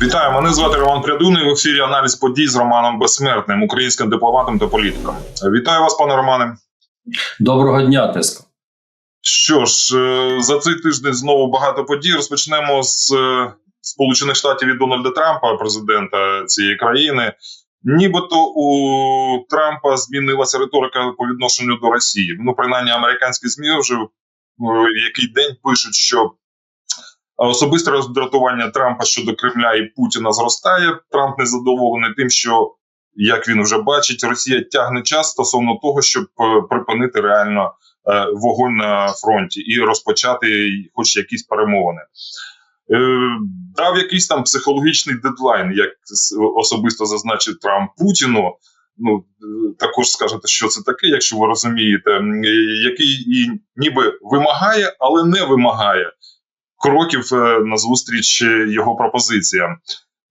Вітаю, мене звати Роман Прядуний. В ефірі аналіз подій з Романом Безсмертним, українським дипломатом та політиком. Вітаю вас, пане Романе. Доброго дня, Теско. Що ж, е, за цей тиждень знову багато подій. Розпочнемо з е, Сполучених Штатів і Дональда Трампа, президента цієї країни. Нібито у Трампа змінилася риторика по відношенню до Росії. Ну, принаймні, американські ЗМІ вже який день пишуть, що особисте роздратування Трампа щодо Кремля і Путіна зростає. Трамп незадоволений тим, що як він вже бачить, Росія тягне час стосовно того, щоб е, припинити реально е, вогонь на фронті і розпочати хоч якісь перемовини. Е, Дав якийсь там психологічний дедлайн, як особисто зазначив Трамп Путіну. Ну також скажете, що це таке, якщо ви розумієте, який і ніби вимагає, але не вимагає кроків е, назустріч його пропозиціям.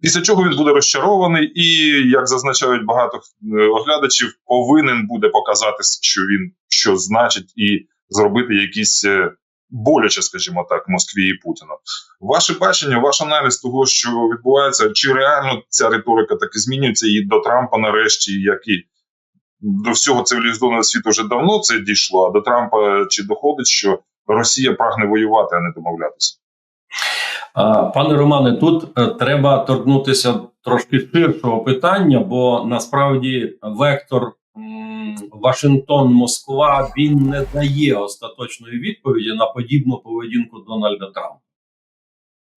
Після чого він буде розчарований, і як зазначають багато е, оглядачів, повинен буде показати, що він що значить, і зробити якісь е, боляче, скажімо так, Москві і Путіну. Ваше бачення, ваш аналіз того, що відбувається, чи реально ця риторика таки змінюється і до Трампа, нарешті, як і до всього цивілізованого світу вже давно це дійшло. А до Трампа чи доходить, що Росія прагне воювати, а не домовлятися? Пане Романе, тут е, треба торкнутися трошки ширшого питання, бо насправді вектор Вашингтон-Москва він не дає остаточної відповіді на подібну поведінку Дональда Трампа.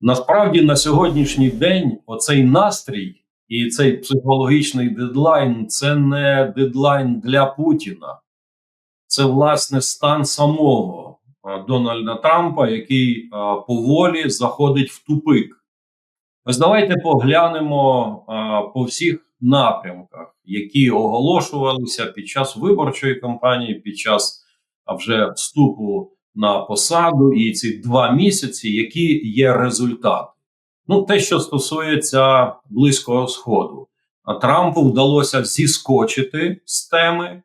Насправді на сьогоднішній день оцей настрій і цей психологічний дедлайн це не дедлайн для Путіна, це власне стан самого Дональда Трампа, який е, поволі заходить в тупик. Ось давайте поглянемо е, по всіх напрямках, які оголошувалися під час виборчої кампанії, під час вже вступу на посаду, і ці два місяці, які є результати. Ну, те, що стосується Близького Сходу, Трампу вдалося зіскочити з теми,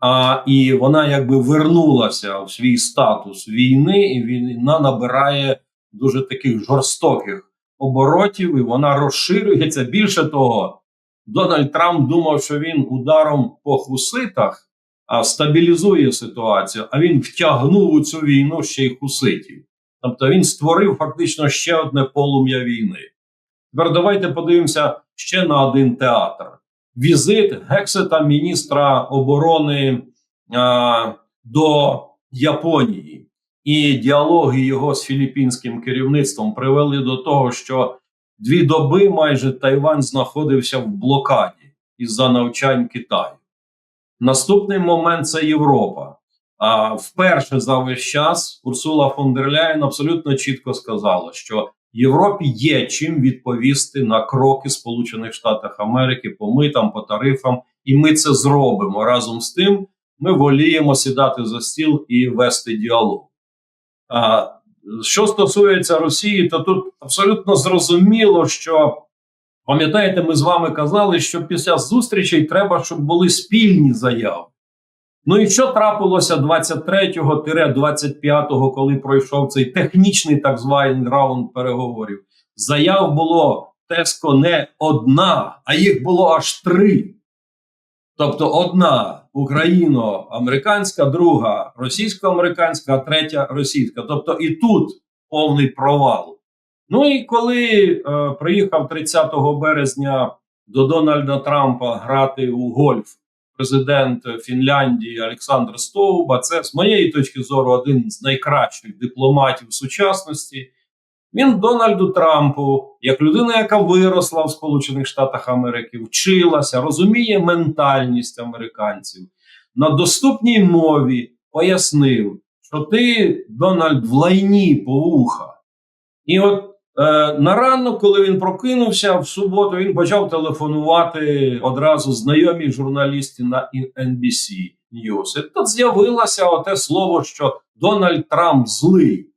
а, і вона якби вернулася в свій статус війни, і війна набирає дуже таких жорстоких оборотів, і вона розширюється. Більше того, Дональд Трамп думав, що він ударом по хуситах а, стабілізує ситуацію, а він втягнув у цю війну ще й хуситів. Тобто він створив фактично ще одне полум'я війни. Тепер давайте подивимося ще на один театр. Візит Гексета, міністра оборони а, до Японії і діалоги його з філіппінським керівництвом привели до того, що дві доби майже Тайвань знаходився в блокаді із-за навчань Китаю. Наступний момент це Європа. А вперше за весь час Урсула фон дер Ляєн абсолютно чітко сказала, що Європі є чим відповісти на кроки Сполучених Штатів Америки по митам, по тарифам, і ми це зробимо разом з тим. Ми воліємо сідати за стіл і вести діалог. А що стосується Росії, то тут абсолютно зрозуміло, що пам'ятаєте, ми з вами казали, що після зустрічей треба, щоб були спільні заяви. Ну і що трапилося 23-25, коли пройшов цей технічний так званий раунд переговорів? Заяв було теско не одна, а їх було аж три. Тобто одна україно-американська, друга російсько-американська, а третя російська. Тобто і тут повний провал. Ну і коли е, приїхав 30 березня до Дональда Трампа грати у гольф президент Фінляндії Олександр Стовба, це з моєї точки зору один з найкращих дипломатів сучасності. Він Дональду Трампу, як людина, яка виросла в Сполучених Штатах Америки, вчилася, розуміє ментальність американців, на доступній мові пояснив, що ти, Дональд, в лайні по вуха. І от на ранок, коли він прокинувся в суботу, він почав телефонувати одразу знайомій журналісті на NBC News. І тут з'явилося оте слово, що Дональд Трамп злий.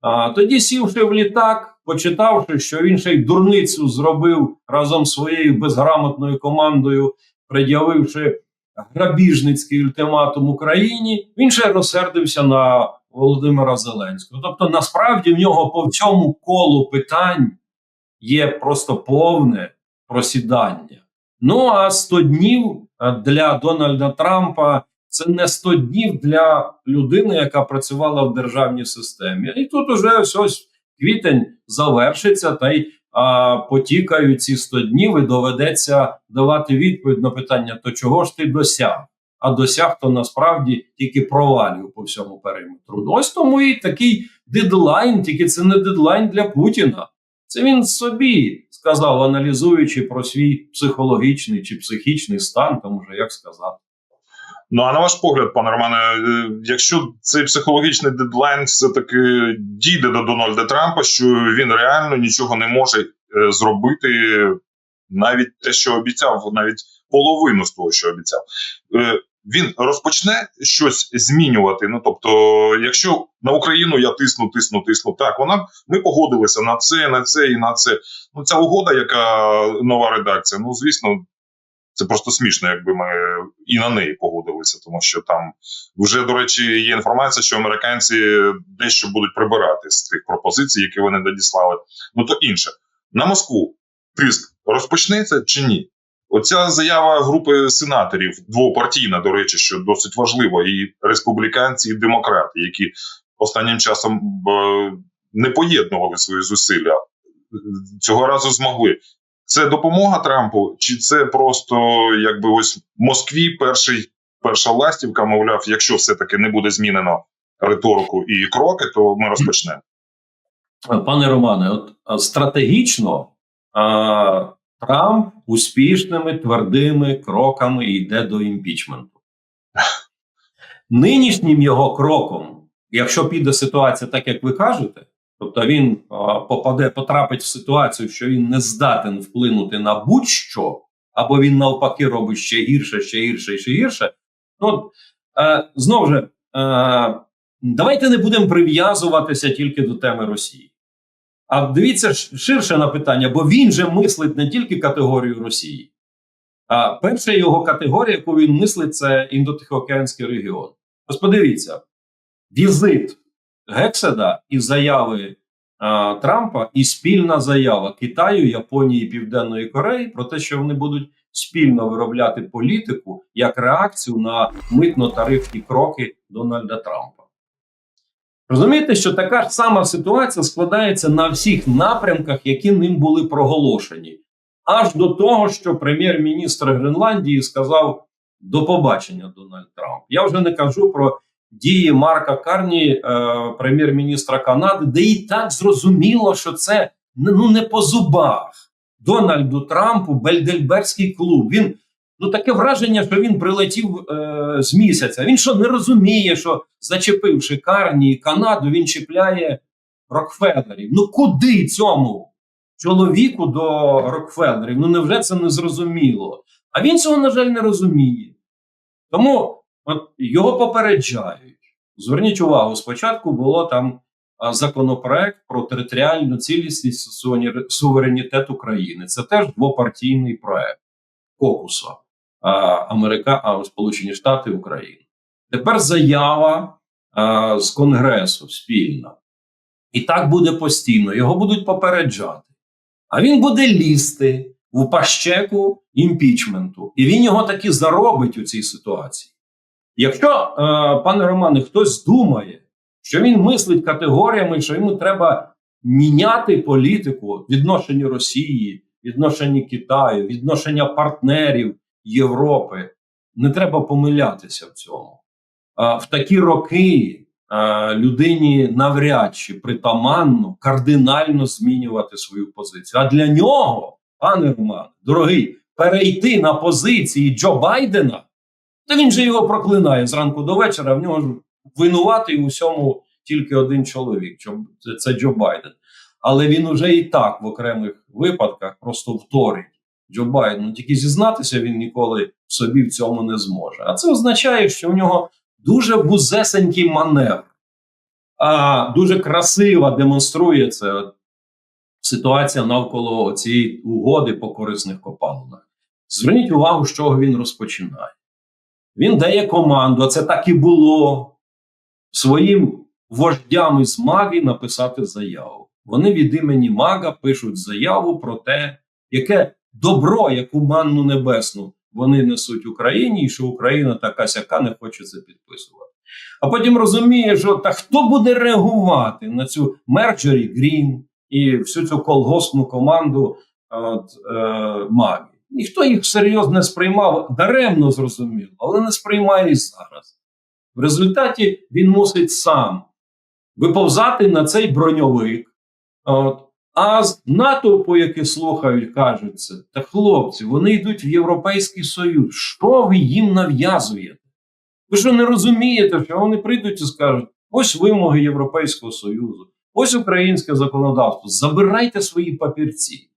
А тоді, сівши в літак, почитавши, що він ще й дурницю зробив разом з своєю безграмотною командою, пред'явивши грабіжницький ультиматум Україні, він ще розсердився на Володимира Зеленського. Тобто, насправді в нього по цьому колу питань є просто повне просідання. Ну а 100 днів е, для Дональда Трампа це не 100 днів для людини, яка працювала в державній системі. І тут уже ось квітень завершиться, та й а, потікають ці 100 днів, і доведеться давати відповідь на питання: то чого ж ти досяг? А досяг то насправді тільки провалів по всьому периметру. Ось тому і такий дедлайн, тільки це не дедлайн для Путіна. Це він собі сказав, аналізуючи про свій психологічний чи психічний стан, там уже як сказати. Ну а на ваш погляд, пане Романе, е, якщо цей психологічний дедлайн все-таки дійде до Дональда Трампа, що він реально нічого не може е, зробити, навіть те, що обіцяв, навіть половину з того, що обіцяв, е, він розпочне щось змінювати. Ну тобто, якщо на Україну я тисну, тисну, тисну, так вона ми погодилися на це, на це і на це. Ну ця угода, яка нова редакція, ну звісно. Це просто смішно, якби ми і на неї погодилися, тому що там вже, до речі, є інформація, що американці дещо будуть прибирати з тих пропозицій, які вони надіслали. Ну то інше на Москву тиск розпочнеться чи ні? Оця заява групи сенаторів, двопартійна, до речі, що досить важливо, і республіканці, і демократи, які останнім часом е, не поєднували свої зусилля, цього разу змогли. Це допомога Трампу, чи це просто якби ось Москві перший, перша ластівка, мовляв, якщо все-таки не буде змінено риторику і кроки, то ми розпочнемо. Пане Романе, от стратегічно а, Трамп успішними твердими кроками йде до імпічменту. Нинішнім його кроком, якщо піде ситуація так, як ви кажете, тобто він а, попаде, потрапить в ситуацію, що він не здатен вплинути на будь-що, або він навпаки робить ще гірше, ще гірше, ще гірше. От, е, знову ж, е, давайте не будемо прив'язуватися тільки до теми Росії. А дивіться ширше на питання, бо він же мислить не тільки категорію Росії. А перша його категорія, яку він мислить, це індотихоокеанський регіон. Ось подивіться: візит Гекседа і заяви а, Трампа, і спільна заява Китаю, Японії і Південної Кореї про те, що вони будуть спільно виробляти політику як реакцію на митно-тарифні кроки Дональда Трампа. Розумієте, що така ж сама ситуація складається на всіх напрямках, які ним були проголошені, аж до того, що прем'єр-міністр Гренландії сказав до побачення Дональд Трамп. Я вже не кажу про дії Марка Карні, е, прем'єр-міністра Канади, де і так зрозуміло, що це ну не по зубах Дональду Трампу, Бельдельберський клуб. Він Ну, таке враження, що він прилетів е, з місяця. Він що не розуміє, що зачепивши Карні і Канаду, він чіпляє Рокфеллерів. Ну куди цьому чоловіку до Рокфеллерів? Ну невже це не зрозуміло? А він цього, на жаль, не розуміє. Тому от, його попереджають. Зверніть увагу, спочатку було там законопроект про територіальну цілісність суверенітет України. Це теж двопартійний проект кокуса. А, Америка, а Сполучені Штати України. Тепер заява а, з Конгресу спільна. І так буде постійно. Його будуть попереджати. А він буде лізти в пащеку імпічменту. І він його таки заробить у цій ситуації. Якщо, е, пане Романе, хтось думає, що він мислить категоріями, що йому треба міняти політику відношенню Росії, відношенні Китаю, відношення партнерів Європи. Не треба помилятися в цьому. В такі роки людині навряд чи притаманно кардинально змінювати свою позицію. А для нього, пане Роман, дорогий, перейти на позиції Джо Байдена, та він же його проклинає зранку до вечора. В нього ж винуватий у всьому тільки один чоловік. Це Джо Байден але він уже і так в окремих випадках просто вторить Джо Байдену. Тільки зізнатися він ніколи собі в цьому не зможе. А це означає, що в нього дуже вузесенький маневр, а дуже красиво демонструє це ситуація навколо цієї угоди по корисних копалинах. Зверніть увагу, з чого він розпочинає. Він дає команду, а це так і було своїм вождям із МАГІ написати заяву. вони від імені Мага пишуть заяву про те, яке добро, яку манну небесну вони несуть Україні, і що Україна така сяка не хоче це підписувати. А потім розуміє, що та хто буде реагувати на цю Мерджері Грін і всю цю колгоспну команду от, е, Маги. Ніхто їх всерйоз не сприймав, даремно зрозуміло, але не сприймає і зараз. В результаті він мусить сам виповзати на цей броньовик. От. А з натовпу, які слухають, кажуть це, та хлопці, вони йдуть в Європейський Союз. Що ви їм нав'язуєте? Ви що не розумієте, що вони прийдуть і скажуть: ось вимоги Європейського Союзу, ось українське законодавство. Забирайте свої папірці.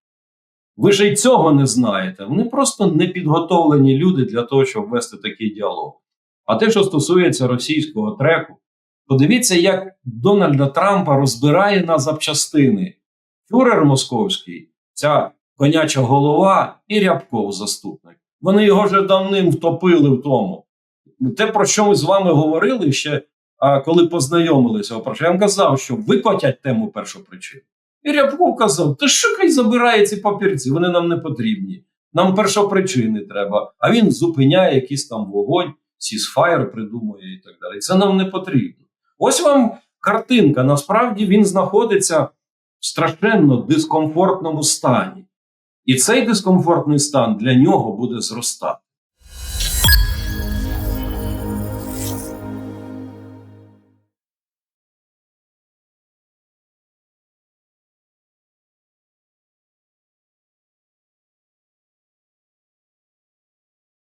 Ви ж і цього не знаєте. Вони просто не підготовлені люди для того, щоб вести такий діалог. А те, що стосується російського треку, подивіться, як Дональда Трампа розбирає на запчастини фюрер московський, ця коняча голова і Рябков заступник. Вони його вже давним втопили в тому. Те, про що ми з вами говорили ще, коли познайомилися, про що я вам казав, що викотять тему першопричин. І Рябков казав: та що хай забирає ці папірці, вони нам не потрібні. Нам першопричини треба. А він зупиняє якийсь там вогонь, сісфаєр придумує і так далі. Це нам не потрібно. Ось вам картинка. Насправді він знаходиться страшенно дискомфортному стані. І цей дискомфортний стан для нього буде зростати.